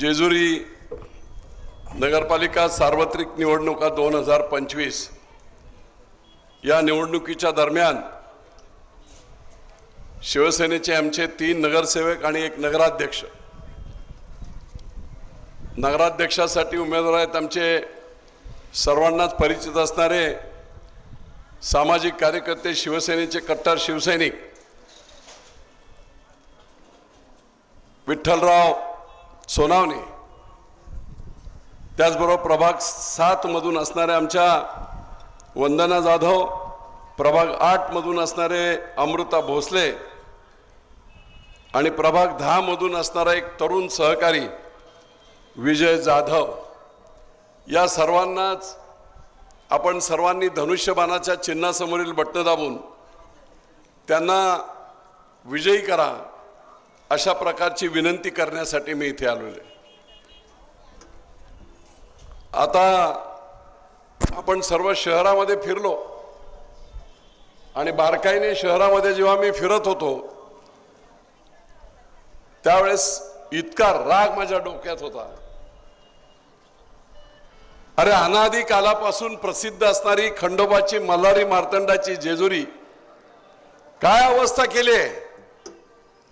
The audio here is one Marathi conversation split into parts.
जेजुरी नगरपालिका सार्वत्रिक निवडणुका दोन हजार पंचवीस या निवडणुकीच्या दरम्यान शिवसेनेचे आमचे तीन नगरसेवक आणि एक नगराध्यक्ष. नगराध्यक्षासाठी उमेदवार आहेत आमचे सर्वांनाच परिचित असणारे सामाजिक कार्यकर्ते शिवसेनेचे कट्टर शिवसैनिक विठ्ठलराव सोनावणे. त्याचबरोबर प्रभाग सात मधून असणाऱ्या आमच्या वंदना जाधव प्रभाग आठ मधून असणारे अमृता भोसले आणि प्रभाग दहा मधून असणारा एक तरुण सहकारी विजय जाधव. या सर्वांनाच आपण सर्वांनी धनुष्यबाणाच्या चिन्हासमोरील बटणं दाबून त्यांना विजयी करा. अशा प्रकारची विनंती करण्यासाठी मी इथे आलेलो आहे. आता आपण सर्व शहरामध्ये फिरलो आणि बारकाईने शहरामध्ये जेव्हा मी फिरत होतो त्यावेळेस इतका राग माझ्या डोक्यात होता. अरे अनादी कालापासून प्रसिद्ध असणारी खंडोबाची मल्हारी मार्तंडाची जेजुरी काय अवस्था केली आहे?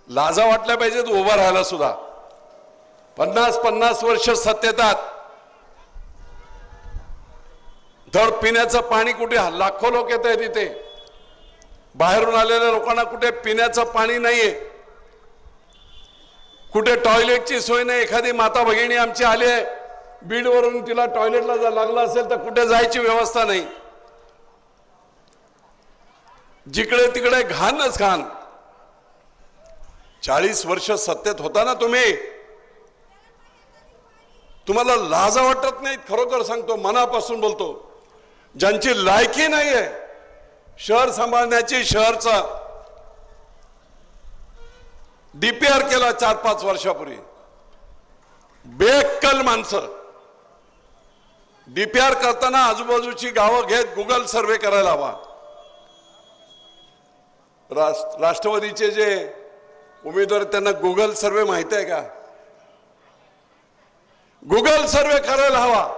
लाजा वाटल्या पाहिजेत उभा राहायला सुद्धा. पन्नास पन्नास वर्ष सत्तेतात धड पिण्याचं पाणी कुठे? लाखो लोक येत आहेत इथे. बाहेरून आलेल्या लोकांना कुठे पिण्याचं पाणी नाहीये. कुठे टॉयलेटची सोय नाही. एखादी माता भगिनी आमची आली आहे. बीडवरून तिला टॉयलेटला जर लागलं असेल तर कुठे जायची व्यवस्था नाही. जिकडे तिकडे घाणच घाण. चाळीस वर्ष सत्तेत होता ना तुम्ही? तुम्हाला लाजा वाटत नाहीत खरोखर सांगतो मनापासून बोलतो. ज्यांची लायकी नाहीये शहर सांभाळण्याची शहरचा डीपीआर केला चार पाच वर्षापूर्वी. बेकल माणसं. डीपीआर करताना आजूबाजूची गावं घेत गुगल सर्वे करायला हवा. राष्ट्र- राष्ट्रवादीचे जे उमेदवार त्यांना गुगल सर्वे माहीत आहे का? गुगल सर्वे करायला हवा.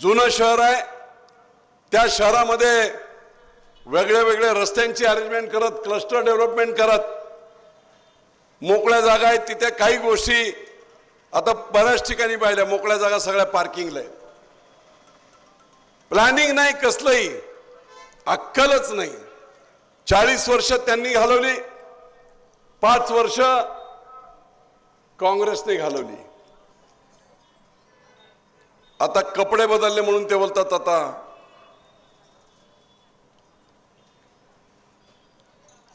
जुनं शहर आहे. त्या शहरामध्ये वेगळे वेगळे रस्त्यांची अरेंजमेंट करत क्लस्टर डेव्हलपमेंट करत मोकळ्या जागा आहेत. तिथे काही गोष्टी आता बऱ्याच ठिकाणी पाहिल्या. मोकळ्या जागा सगळ्या पार्किंगला आहेत. प्लॅनिंग नाही कसलंही. अक्कलच नाही. चाळीस वर्ष त्यांनी घालवली. पाच वर्ष काँग्रेसने घालवली. आता कपडे बदलले म्हणून ते बोलतात आता.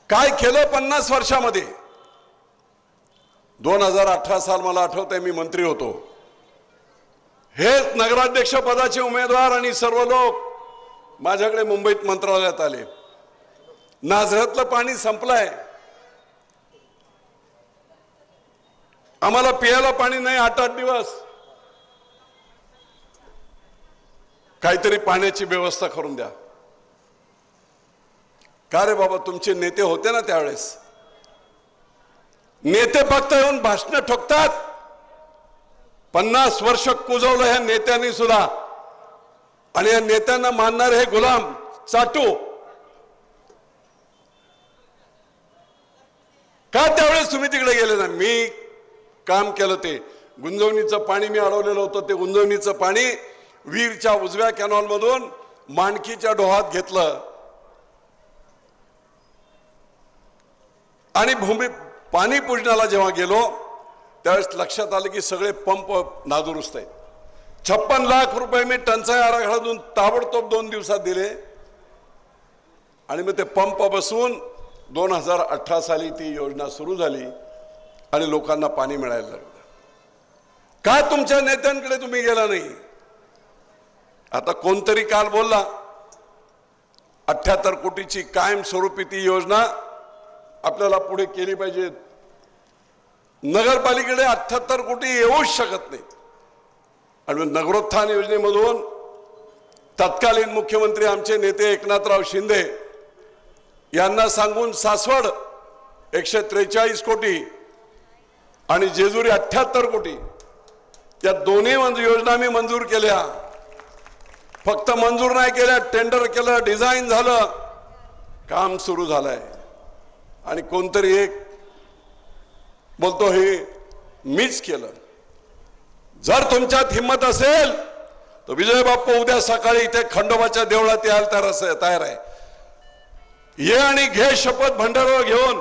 काय केलं पन्नास वर्षामध्ये? दोन हजार अठरा साल मला आठवतंय मी मंत्री होतो. हेच नगराध्यक्ष पदाचे उमेदवार आणि सर्व लोक माझ्याकडे मुंबईत मंत्रालयात आले. नाझऱ्यातलं पाणी संपलंय. आम्हाला पियाला पाणी नाही आठ आठ दिवस. काहीतरी पाण्याची व्यवस्था करून द्या. का रे बाबा तुमचे नेते होते ना त्यावेळेस? नेते फक्त येऊन भाषण ठोकतात. पन्नास वर्ष कुजवलं ह्या नेत्यांनी सुद्धा. आणि या नेत्यांना मानणारे हे गुलाम चाटू. का त्यावेळेस तुम्ही तिकडे गेले ना मी काम केलं ते. गुंजवणीचं पाणी मी अडवलेलं होतं ते गुंजवणीचं पाणी वीरच्या उजव्या कॅनॉलमधून माणकीच्या डोहात घेतलं. आणि भूमी पाणी पूजनाला जेव्हा गेलो त्यावेळेस लक्षात आलं की सगळे पंप नादुरुस्त आहेत. छप्पन लाख रुपये मी टंचाई आराखड्यातून ताबडतोब दोन दिवसात दिले. आणि मग ते पंप बसून दोन हजार अठरा साली ती योजना सुरू झाली. आणि लोकांना पाणी मिळायला लागलं. का तुमच्या नेत्यांकडे तुम्ही गेला नाही? आता कोणतरी काल बोलला अठ्याहत्तर कोटीची कायमस्वरूपी ती योजना आपल्याला पुढे केली पाहिजे. नगरपालिकेकडे अठ्याहत्तर कोटी येऊच शकत नाही. आणि नगरोत्थान योजनेमधून तत्कालीन मुख्यमंत्री आमचे नेते एकनाथराव शिंदे यांना सांगून सासवड एकशे त्रेचाळीस कोटी आणि जेजुरी अठ्याहत्तर कोटी. या दोन्ही योजना मी मंजूर केल्या. फक्त मंजूर नाही केल्या टेंडर केलं डिझाईन झालं काम सुरू झालंय. आणि कोणतरी एक बोलतो हे मीच केलं. जर तुमच्यात हिंमत असेल तर विजय बाप्पा उद्या सकाळी इथे खंडोबाच्या देवळात यायला तयार तयार आहे. ये आणि घे शपथ भंडारावर घेऊन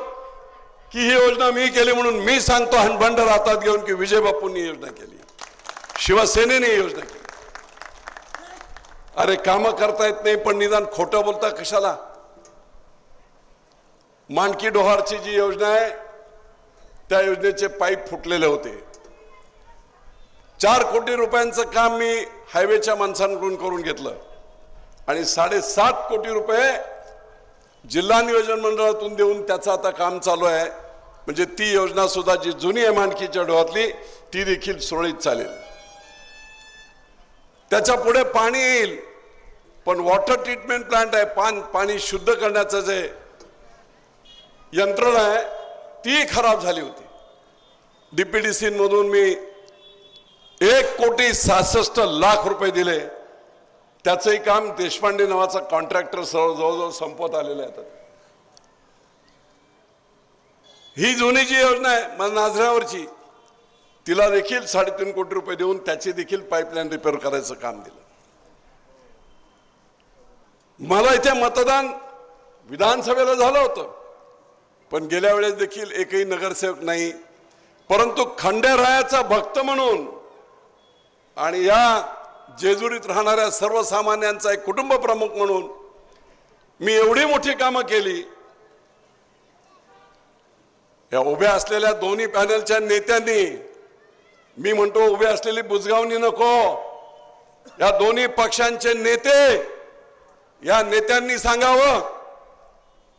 की ही योजना मी केली म्हणून मी सांगतो हनभंड हातात घेऊन की विजय बापूंनी योजना केली. शिवसेनेने ही योजना केली. अरे काम करता येत नाही पण निदान खोटं बोलता कशाला? मानकी डोहारची जी योजना आहे त्या योजनेचे पाईप फुटलेले होते. चार कोटी रुपयांचं काम मी हायवेच्या माणसांकडून करून घेतलं. आणि साडेसात कोटी रुपये जिल्हा नियोजन मंडळातून देऊन त्याचं आता काम चालू आहे. म्हणजे ती योजना सुद्धा जी जुनी आहे मानकीच्या डोहातली ती देखील सुरळीत चालेल. त्याच्या पुढे पाणी येईल पण वॉटर ट्रीटमेंट प्लांट आहे. पान पाणी शुद्ध करण्याचं जे यंत्रणा आहे ती खराब झाली होती. डीपीडीसी मधून मी एक कोटी सहासष्ट लाख रुपये दिले. त्याचंही काम देशपांडे नावाचा कॉन्ट्रॅक्टर सर्व जवळजवळ संपवत आलेलं आहे ही जुनी जी योजना आहे मला नाझऱ्यावरची तिला देखील साडेतीन कोटी रुपये देऊन त्याची देखील पाईपलाईन रिपेअर करायचं काम दिलं. मला इथे मतदान विधानसभेला झालं होतं पण गेल्या वेळेस देखील एकही नगरसेवक नाही. परंतु खंडेरायाचा भक्त म्हणून आणि या जेजुरीत राहणाऱ्या सर्वसामान्यांचा एक कुटुंब प्रमुख म्हणून मी एवढी मोठी कामं केली. या उभ्या असलेल्या दोन्ही पॅनलच्या नेत्यांनी मी म्हणतो उभे असलेली बुजगावणी नको. या दोन्ही पक्षांचे नेते या नेत्यांनी सांगावं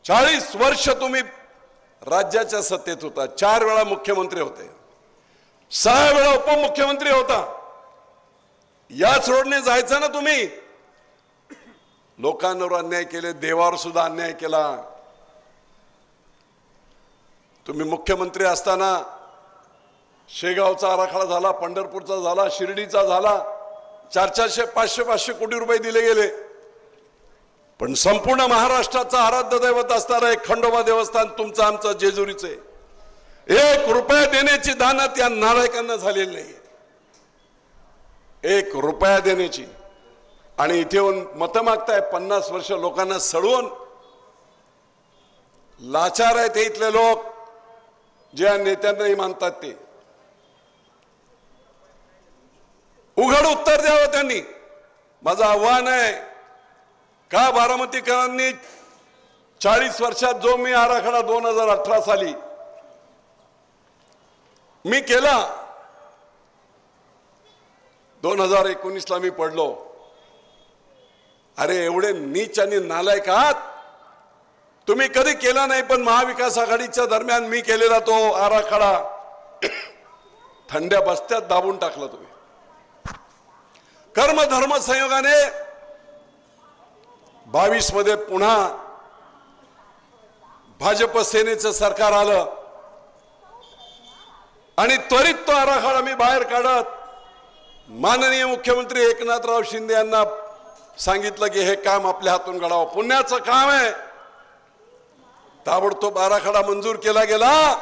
चाळीस वर्ष तुम्ही राज्याच्या सत्तेत होता. चार वेळा मुख्यमंत्री होते. सहा वेळा उपमुख्यमंत्री होता. याच रोडने जायचं ना तुम्ही. लोकांवर अन्याय केले देवावर सुद्धा अन्याय केला. तुम्ही मुख्यमंत्री असताना शेगावचा आराखडा झाला पंढरपूरचा झाला शिर्डीचा झाला चार चारशे पाचशे पाचशे कोटी रुपये दिले गेले. पण संपूर्ण महाराष्ट्राचा आराध्य दैवत असणारं एक खंडोबा देवस्थान तुमचं आमचं जेजुरीचं आहे. एक रुपया देण्याची दानत या नारायकांना झालेली नाही एक रुपया देण्याची. आणि इथे येऊन मतं मागताय पन्नास वर्ष लोकांना सडवून लाचार आहेत हे इथले लोक जे या नेत्यांनाही मानतात ते. उघड उत्तर द्यावं त्यांनी. माझं आव्हान आहे का बारामतीकरांनी चाळीस वर्षात जो मी आराखडा दोन हजार अठरा साली मी केला दोन हजार एकोणीसला मी पडलो. अरे एवढे नीच आणि नालायक आहात. तुम्ही कधी केला नाही पण महाविकास आघाडीच्या दरम्यान मी केलेला तो आराखडा. थंड्या बस्त्यात दाबून टाकला तुम्ही. कर्म धर्म संयोगाने बावीसमध्ये पुन्हा भाजप सेनेचं सरकार आलं. आणि त्वरित तो आराखडा मी बाहेर काढत माननीय मुख्यमंत्री एकनाथराव शिंदे यांना सांगितलं की हे काम आपल्या हातून घडावं. पुण्याचं काम आहे. ताबडतोब आराखडा मंजूर केला गेला.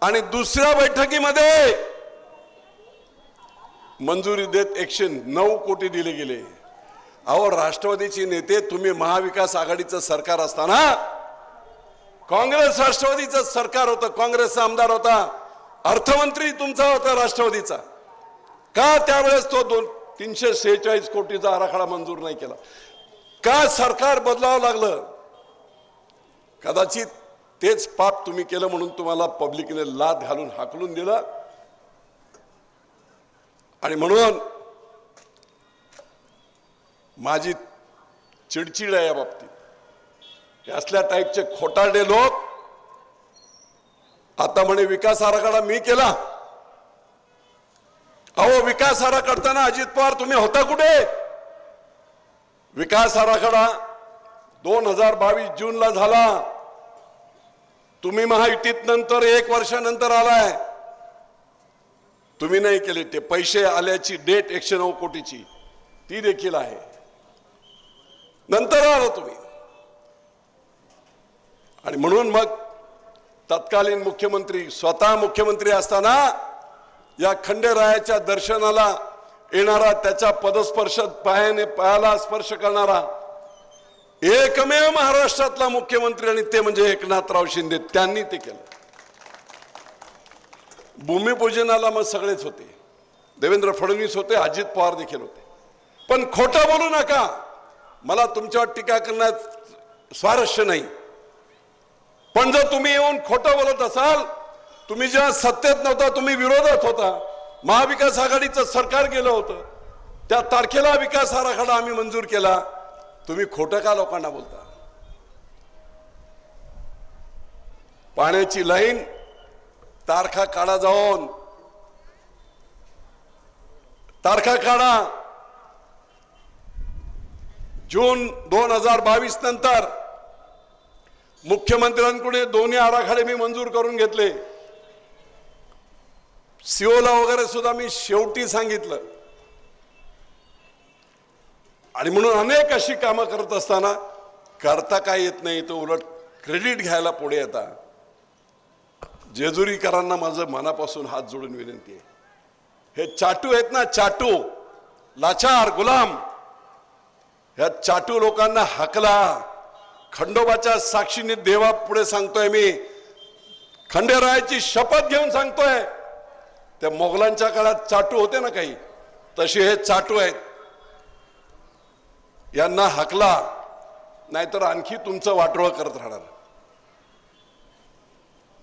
आणि दुसऱ्या बैठकीमध्ये मंजुरी देत एकशे नऊ कोटी दिले गेले. अहो राष्ट्रवादीचे नेते तुम्ही महाविकास आघाडीचं सरकार असताना काँग्रेस राष्ट्रवादीचं सरकार होतं. काँग्रेसचा आमदार होता. अर्थमंत्री तुमचा होता राष्ट्रवादीचा. का त्यावेळेस तो दोन तीनशे सेहेचाळीस कोटीचा आराखडा मंजूर नाही केला? का सरकार बदलावं लागलं? कदाचित तेच पाप तुम्ही केलं म्हणून तुम्हाला पब्लिकने लाद घालून हाकलून दिला. आणि म्हणून माझी चिडचिड आहे या बाबतीत. असल्या टाईपचे खोटारडे लोक आता म्हणे विकास आराखडा मी केला. अहो विकास आराखडा करताना अजित पवार तुम्ही होता कुठे? विकास आराखडा दोन हजार बावीस जूनला झाला. तुम्ही महायुतीत नंतर एक वर्षानंतर आलाय. तुम्ही नाही केले ते. पैसे आल्याची डेट एकशे नऊ कोटीची. ती देखील आहे. नंतर आलो तुम्ही. आणि म्हणून मग तत्कालीन मुख्यमंत्री स्वतः मुख्यमंत्री असताना या खंडेरायाच्या दर्शनाला येणारा त्याच्या पदस्पर्श पायाने पायाला स्पर्श करणारा एकमेव महाराष्ट्रातला मुख्यमंत्री आणि ते म्हणजे एकनाथराव शिंदे त्यांनी ते केलं. भूमिपूजनाला मग सगळेच होते. देवेंद्र फडणवीस होते अजित पवार देखील होते. पण खोटं बोलू नका. मला तुमच्यावर टीका करण्यात स्वारस्य नाही. पण जर तुम्ही येऊन खोटं बोलत असाल तुम्ही जेव्हा सत्तेत नव्हता तुम्ही विरोधात होता. महाविकास आघाडीचं सरकार गेलं होतं. त्या तारखेला विकास आराखडा आम्ही मंजूर केला. तुम्ही खोटं का लोकांना बोलता? पाण्याची लाईन तारखा काढा जाऊन. तारखा काढा. जून दोन हजार बावीस नंतर मुख्यमंत्र्यांकडे दोन्ही आराखडे मी मंजूर करून घेतले. सिओला वगैरे सुद्धा मी शेवटी सांगितलं. आणि म्हणून अनेक अशी कामं करत असताना करता काय येत नाही तो उलट क्रेडिट घ्यायला पुढे येता. जेजुरीकरांना माझं मनापासून हात जोडून विनंती आहे. हे चाटू आहेत ना चाटू. लाचार गुलाम. ह्या चाटू लोकांना हकला. खंडोबाच्या साक्षीने देवा पुढे सांगतोय मी. खंडेरायाची शपथ घेऊन सांगतोय. त्या मोगलांच्या काळात चाटू होते ना काही तसे हे चाटू आहेत. यांना हकला नाहीतर आणखी तुमचं वाटोळ करत राहणार.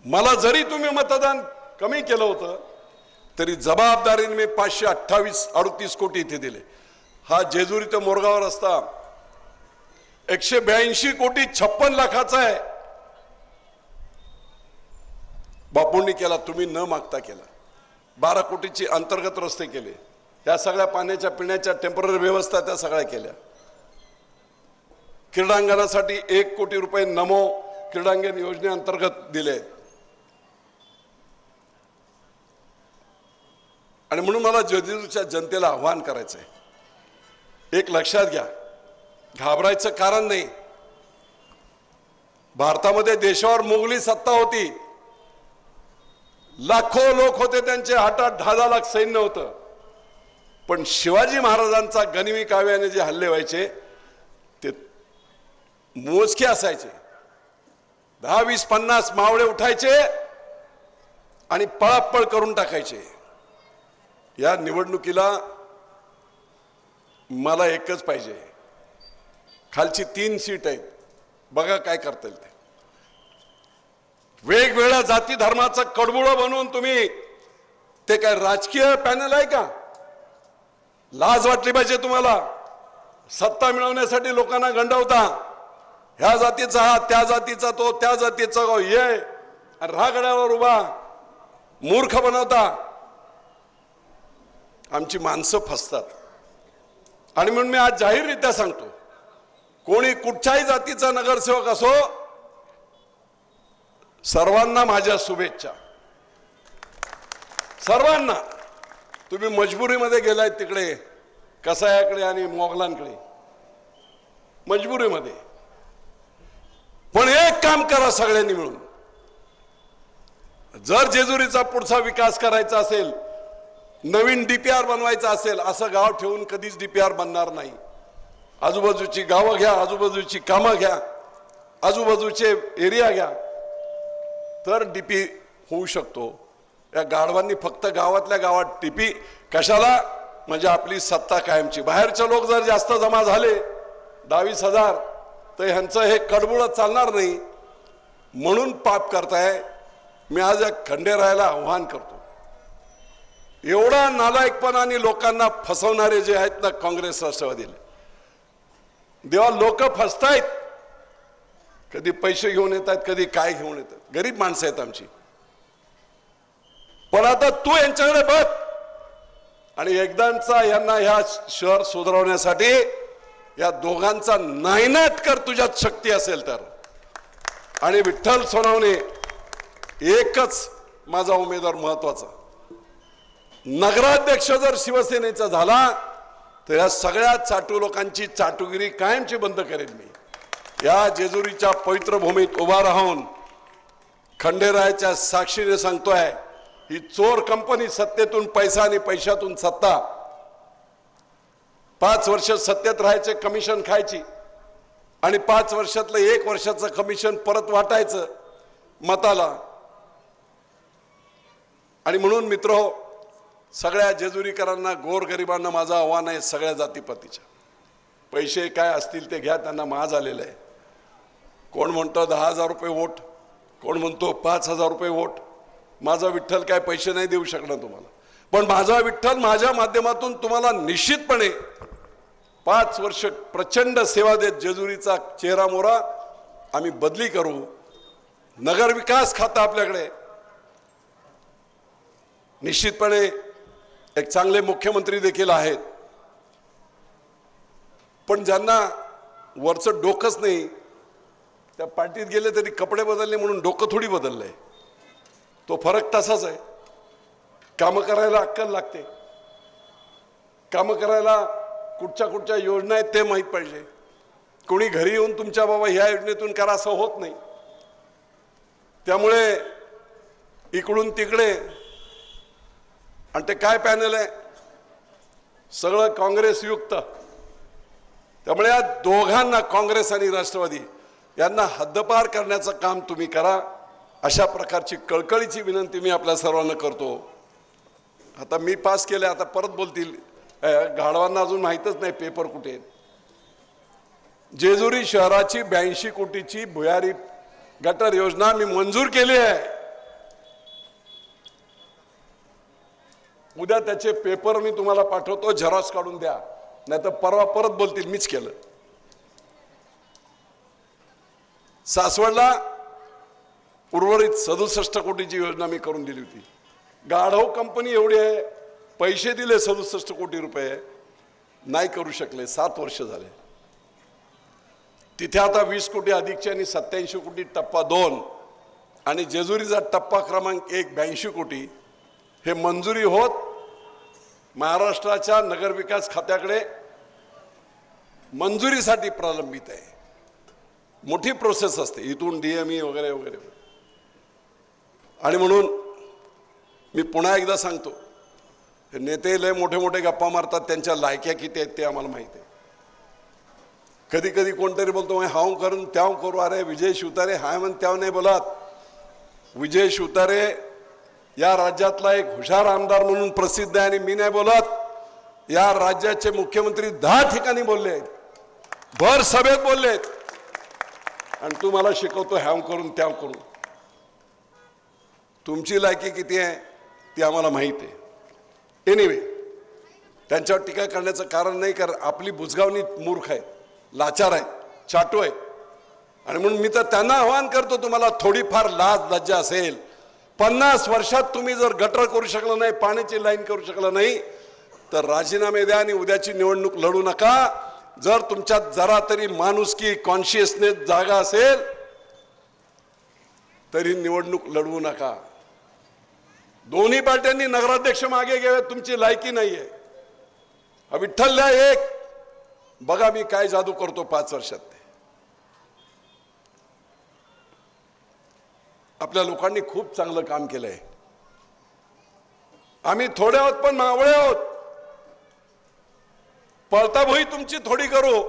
मला जरी तुम्ही मतदान कमी केलं होतं तरी जबाबदारीने मी पाचशे अठ्ठावीस अडतीस कोटी इथे दिले. हा जेजुरी ते मोरगाव रस्ता एकशे ब्याऐंशी कोटी छप्पन लाखाचा आहे. बापूंनी केला तुम्ही न मागता केला. बारा कोटीची अंतर्गत रस्ते केले. या सगळ्या पाण्याच्या पिण्याच्या टेंपररी व्यवस्था त्या सगळ्या केल्या. क्रीडांगणासाठी एक कोटी रुपये नमो क्रीडांगण योजनेअंतर्गत दिले. आणि म्हणून मला जेजुरीच्या जनतेला आव्हान करायचं आहे एक लक्षात घ्या. घाबरायचं कारण नाही. भारतामध्ये देशावर मुघली सत्ता होती. लाखो लोक होते त्यांचे हातात दहा दहा लाख सैन्य होतं. पण शिवाजी महाराजांचा गनिमी काव्याने जे हल्ले व्हायचे ते मोजके असायचे. दहा वीस पन्नास मावळे उठायचे आणि पळापळ करून टाकायचे. या निवडणुकीला मला एकच पाहिजे. खालची तीन सीट आहेत. बघा काय करता येईल ते. वेगवेगळ्या जाती धर्माचं कडबुळं बनवून तुम्ही ते काय राजकीय पॅनल आहे का? लाज वाटली पाहिजे तुम्हाला. सत्ता मिळवण्यासाठी लोकांना गंडवता. ह्या जातीचा हा त्या जातीचा तो त्या जातीचा गाव हो, ये. रागड्यावर उभा. मूर्ख बनवता. आमची माणसं फसतात. आणि म्हणून मी आज जाहीररित्या सांगतो कोणी कुठच्याही जातीचा नगरसेवक असो सर्वांना माझ्या शुभेच्छा. सर्वांना. तुम्ही मजबुरीमध्ये गेलाय तिकडे कसायाकडे आणि मोगलांकडे. मजबुरीमध्ये. पण एक काम करा सगळ्यांनी मिळून. जर जेजुरीचा पुढचा विकास करायचा असेल नवीन डीपीआर बनवायचा असेल असं गाव ठेवून कधीच डीपीआर बनणार नाही. आजूबाजूची गावं घ्या आजूबाजूची कामं घ्या आजूबाजूचे एरिया घ्या. तर डीपी होऊ शकतो. या गाढवांनी फक्त गावातल्या गावात टीपी कशाला? म्हणजे आपली सत्ता कायमची. बाहेरचे लोक जर जास्त जमा झाले दहावीस हजार तर ह्यांचं हे कडबुळं चालणार नाही. म्हणून पाप करताय. मी आज या खंडेरायाला आव्हान करतो. एवढा नालायकपणाने लोकांना फसवणारे जे आहेत ना काँग्रेस राष्ट्रवादीला. देवा लोक फसतायत. कधी पैसे घेऊन येतात कधी काय घेऊन येतात. गरीब माणसं आहेत आमची. पण आता तू यांच्याकडे बघ. आणि एकदाचा यांना ह्या शहर सुधारवण्यासाठी या दोघांचा नायनाट कर तुझ्यात शक्ती असेल तर. आणि विठ्ठल सोनावणे एकच माझा उमेदवार महत्त्वाचा. नगराध्यक्ष जर शिवसेनेचा झाला तर या सगळ्या चाटू लोकांची चाटुगिरी कायमची बंद करेन मी. या जेजुरीच्या पवित्र भूमीत उभा राहून खंडेरायाच्या साक्षीने सांगतोय ही चोर कंपनी सत्तेतून पैसा आणि पैशातून सत्ता. पाच वर्ष सत्तेत राहायचे कमिशन खायची. आणि पाच वर्षातलं एक वर्षाचं कमिशन परत वाटायचं मताला. आणि म्हणून मित्र सगळ्या जेजुरीकरांना गोरगरिबांना माझं आव्हान आहे सगळ्या जातीपातीच्या. पैसे काय असतील ते घ्या त्यांना माज आलेलं आहे. कोण म्हणतो दहा हजार रुपये वोट? कोण म्हणतो पाच हजार रुपये वोट? माझा विठ्ठल काय पैसे नाही देऊ शकणार तुम्हाला. पण माझा विठ्ठल माझ्या माध्यमातून तुम्हाला निश्चितपणे पाच वर्ष प्रचंड सेवा देत जेजुरीचा चेहरा मोरा आम्ही बदली करू. नगरविकास खातं आपल्याकडे. निश्चितपणे एक चांगले मुख्यमंत्री देखील आहेत. पण ज्यांना वरचं डोकंच नाही त्या पार्टीत गेले तरी कपडे बदलले म्हणून डोकं थोडी बदललंय. तो फरक तसाच आहे. कामं करायला अक्कल लागते. कामं करायला कुठच्या कुठच्या योजना आहेत ते माहीत पाहिजे. कोणी घरी येऊन तुमच्या बाबा ह्या योजनेतून करा असं होत नाही. त्यामुळे इकडून तिकडे आणि ते काय पॅनल आहे? सगळं काँग्रेसयुक्त त्यामुळे या दोघांना काँग्रेस आणि राष्ट्रवादी यांना हद्दपार करण्याचं काम तुम्ही करा. अशा प्रकारची कळकळीची विनंती मी आपल्या सर्वांना करतो. आता मी पास केले आता परत बोलतील. गाढवांना अजून माहीतच नाही पेपर कुठे जेजुरी शहराची ब्याऐंशी कोटीची भुयारी गटर योजना मी मंजूर केली आहे. उद्या त्याचे पेपर मी तुम्हाला पाठवतो झेरॉक्स काढून द्या. नाही तर परवा परत बोलतील मीच केलं. सासवडला उर्वरित सदुसष्ट कोटीची योजना मी करून दिली होती. गाढव कंपनी एवढी आहे पैसे दिले सदुसष्ट कोटी रुपये नाही करू शकले सात वर्ष झाले. तिथे आता वीस कोटी अधिकचे आणि सत्याऐंशी कोटी टप्पा दोन आणि जेजुरीचा टप्पा क्रमांक एक ब्याऐंशी कोटी हे मंजुरी होत महाराष्ट्राच्या नगरविकास खात्याकडे मंजुरीसाठी प्रलंबित आहे. मोठी प्रोसेस असते. इथून डी एम ई वगैरे वगैरे. आणि म्हणून मी पुन्हा एकदा सांगतो नेते लय मोठे मोठे गप्पा मारतात त्यांच्या लायक्या किती आहेत ते आम्हाला माहिती आहे. कधी कधी कोणतरी बोलतो "मैं हाव करून त्याव करू. अरे विजय शिवतारे हाय म्हण त्याव नाही बोलत. विजय शिवतारे या राज्यातला एक हुशार आमदार म्हणून प्रसिद्ध आहे आणि मी नाही बोलत. या राज्याचे मुख्यमंत्री दहा ठिकाणी बोलले आहेत. भर सभेत बोलले आहेत. आणि तू मला शिकवतो हॅम करून त्याम करून. तुमची लायकी किती आहे ती आम्हाला माहीत आहे. एनिवे त्यांच्यावर टीका करण्याचं कारण नाही कारण आपली बुजगावणी मूर्ख आहेत लाचार आहेत चाटू आहेत. आणि म्हणून मी तर त्यांना आवाहन करतो तुम्हाला थोडीफार लाज लज्जा असेल. पन्नास वर्षात तुम्ही जर गटर करू शकला नाही पाण्याची लाईन करू शकला नाही तर राजीनामे द्या आणि उद्याची निवडणूक लढू नका. जर तुमच्यात जरा तरी माणुसकी कॉन्शियसनेस जागा असेल तरी निवडणूक लढवू नका. दोन्ही पार्ट्यांनी नगराध्यक्ष मागे घ्यावे तुमची लायकी नाहीये. विठ्ठलला विठ्ठल एक बघा मी काय जादू करतो पाच वर्षात ते. आपल्या लोकांनी खूप चांगलं काम केलंय. आम्ही थोडे आहोत पण मावळे आहोत. पळताभोई तुमची थोडी करू.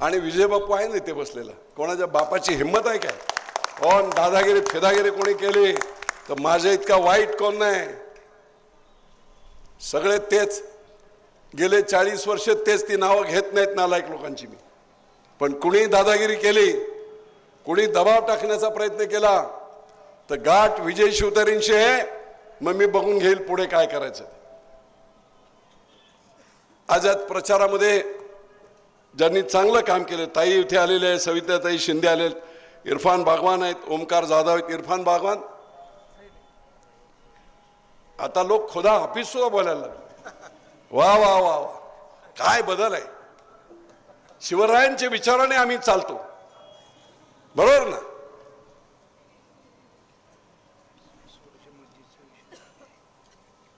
आणि विजय बाप्पू आहे ना इथे बसलेला. कोणाच्या बापाची हिंमत आहे काय? कोण दादागिरी फेदागिरी कोणी केली? तर माझ्या इतका वाईट कोण नाही. सगळे तेच. गेले चाळीस वर्ष तेच ती नावं घेत नाहीत नालायक लोकांची मी. पण कुणी दादागिरी केली कुणी दबाव टाकण्याचा प्रयत्न केला तर गाठ विजय शिवतरींशी आहे. मग मी बघून घेईल पुढे काय करायचं आज यात प्रचारामध्ये ज्यांनी चांगलं काम केलं ताई इथे आलेले आहेत सविताताई शिंदे आले आहेत इरफान बागवान आहेत ओमकार जाधव आहेत इरफान बागवान. आता लोक खुदा हाफिज सुद्धा बोलायला लागले. वा वा वा वा. काय बदल आहे? शिवरायांच्या विचाराने आम्ही चालतो. बरोबर ना?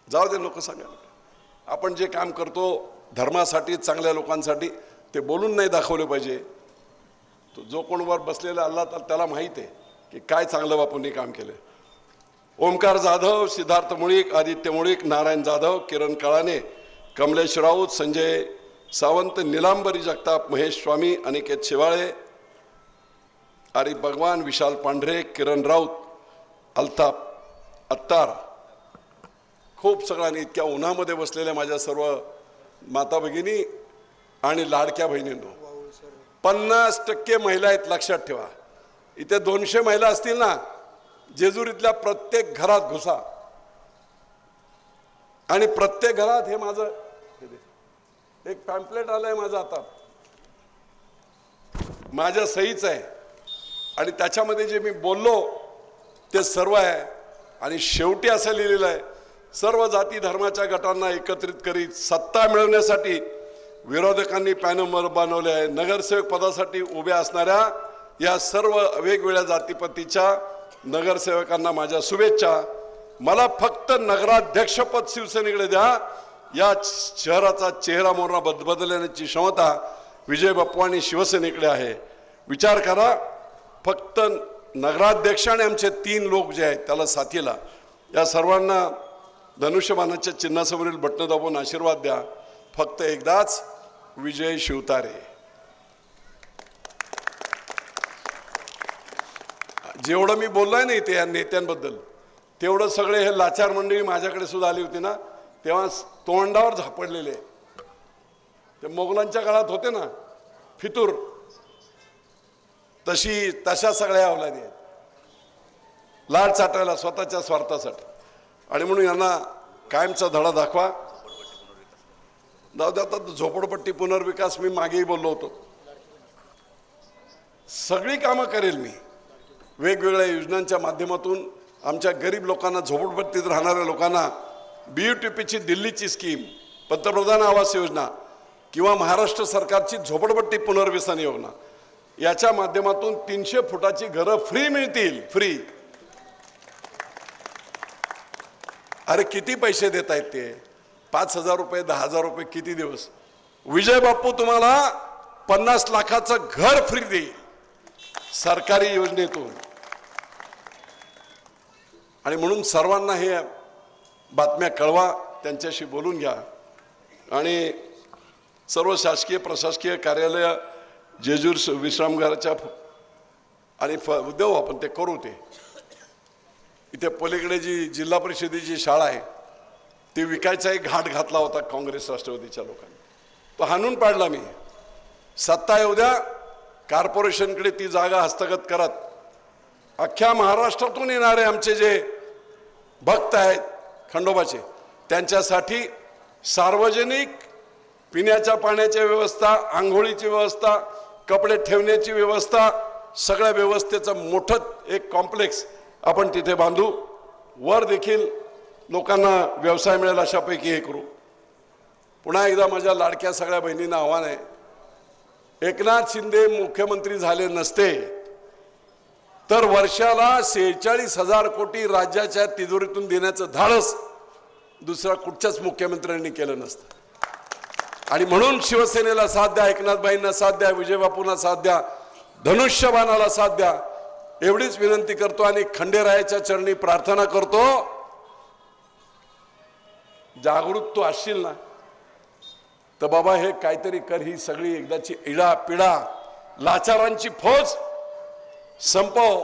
जाऊ दे लोक सांगायला आपण जे काम करतो धर्मासाठी चांगल्या लोकांसाठी ते बोलून नाही दाखवले पाहिजे. तो जो कोण वर बसलेला अल्ला तर त्याला माहीत आहे की काय चांगलं बापूंनी काम केलं ओमकार जाधव सिद्धार्थ मुळीक आदित्य मुळीक नारायण जाधव किरण काळाने कमलेश राऊत संजय सावंत निलांबरी जगताप महेश स्वामी अनिकेत शिवाळे आरिफ भगवान विशाल पांढरे किरण राऊत अल्ताफ अत्तार. खूप सगळ्यांनी इतक्या उन्हामध्ये बसलेल्या माझ्या सर्व माता भगिनी आणि लाडक्या बहिणींनो. पन्नास टक्के महिला आहेत लक्षात ठेवा. इथे दोनशे महिला असतील ना जेजुरीतल्या प्रत्येक घरात घुसा. आणि प्रत्येक घरात हे माझं. एक पॅम्पलेट आलंय माझं आता. माझ्या सहीच आहे. आणि त्याच्यामध्ये जे मी बोललो ते सर्व आहे. आणि शेवटी असं लिहिलेलं आहे सर्व जाती धर्माच्या गटांना एकत्रित करीत सत्ता मिळवण्यासाठी विरोधकांनी पॅनल बनवले आहे. नगरसेवक पदासाठी उभ्या असणाऱ्या या सर्व वेगवेगळ्या जातीपतीच्या नगरसेवकांना माझ्या शुभेच्छा. मला फक्त नगराध्यक्षपद शिवसेनेकडे द्या. या शहराचा चेहरा मोहरा बद बदलण्याची क्षमता विजय बाप्पू आणि शिवसेनेकडे आहे. विचार करा फक्त नगराध्यक्ष आणि आमचे तीन लोक जे आहेत त्याला साथीला. या सर्वांना धनुष्यबाणाच्या चिन्हासमोरील बटणं दाबून आशीर्वाद द्या. फक्त एकदाच विजय शिवतारे. जेवढं मी बोललोय ना इथे या नेत्यांबद्दल तेवढं सगळे हे लाचार मंडळी माझ्याकडे सुद्धा आली होती ना तेव्हा तोंडावर झापडलेले. ते मोगलांच्या काळात होते ना फितूर. तशी तशा सगळ्या अवलादी आहेत. लाट चाटायला स्वतःच्या स्वार्थासाठी. आणि म्हणून यांना कायमचा धडा दाखवा. जाऊ दे आता झोपडपट्टी पुनर्विकास मी मागेही बोललो होतो. सगळी कामं करेल मी. वेगवेगळ्या योजनांच्या माध्यमातून आमच्या गरीब लोकांना झोपडपट्टीत राहणाऱ्या लोकांना बी यू टी पीची दिल्लीची स्कीम पंतप्रधान आवास योजना किंवा महाराष्ट्र सरकारची झोपडपट्टी पुनर्वसन योजना याच्या माध्यमातून तीनशे फुटाची घरं फ्री मिळतील फ्री अरे किती पैसे देत आहेत ते? पाच हजार रुपये दहा हजार रुपये किती दिवस? विजय बाप्पू तुम्हाला पन्नास लाखाचं घर फ्री देईल. सरकारी योजनेतून. आणि म्हणून सर्वांना हे बातम्या कळवा त्यांच्याशी बोलून घ्या. आणि सर्व शासकीय प्रशासकीय कार्यालय जेजूर विश्रामगाराच्या आणि फ देऊ आपण ते करू ते. इथे पलीकडे जी जिल्हा परिषदेची शाळा आहे ती विकायचा एक घाट घातला होता काँग्रेस राष्ट्रवादीच्या लोकांनी. तो हाणून पाडला मी. सत्ता येऊ द्या कॉर्पोरेशनकडे ती जागा हस्तगत करत. अख्ख्या महाराष्ट्रातून येणारे आमचे जे भक्त आहेत खंडोबाचे त्यांच्यासाठी सार्वजनिक पिण्याच्या पाण्याची व्यवस्था आंघोळीची व्यवस्था कपडे ठेवण्याची व्यवस्था सगळ्या व्यवस्थेचं मोठं एक कॉम्प्लेक्स आपण तिथे बांधू. वर देखील लोकांना व्यवसाय मिळेल अशापैकी हे करू. पुन्हा एकदा माझ्या लाडक्या सगळ्या बहिणींना आव्हान आहे. एकनाथ शिंदे मुख्यमंत्री झाले नसते तर वर्षाला सेहेचाळीस हजार कोटी राज्याच्या तिजोरीतून देण्याचं धाडस दुसऱ्या कुठच्याच मुख्यमंत्र्यांनी केलं नसतं. आणि म्हणून शिवसेनेला साथ द्या एकनाथबाईंना साथ द्या विजयबापूंना साथ द्या धनुष्यबाणाला साथ द्या एवढीच विनंती करतो आणि खंडेरायाच्या चरणी प्रार्थना करतो. जागृत तू असशील ना तर बाबा हे काहीतरी कर ही सगळी एकदाची इडा पिडा लाचारांची फौज संपव.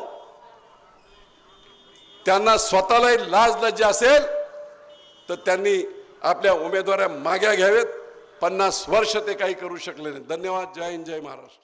त्यांना स्वतःलाही लाज लज्जा असेल तर त्यांनी आपल्या उमेदवाऱ्या माग्या घ्यावेत. पन्नास वर्ष ते काही करू शकले नाही. धन्यवाद. जय हिंद जय महाराष्ट्र.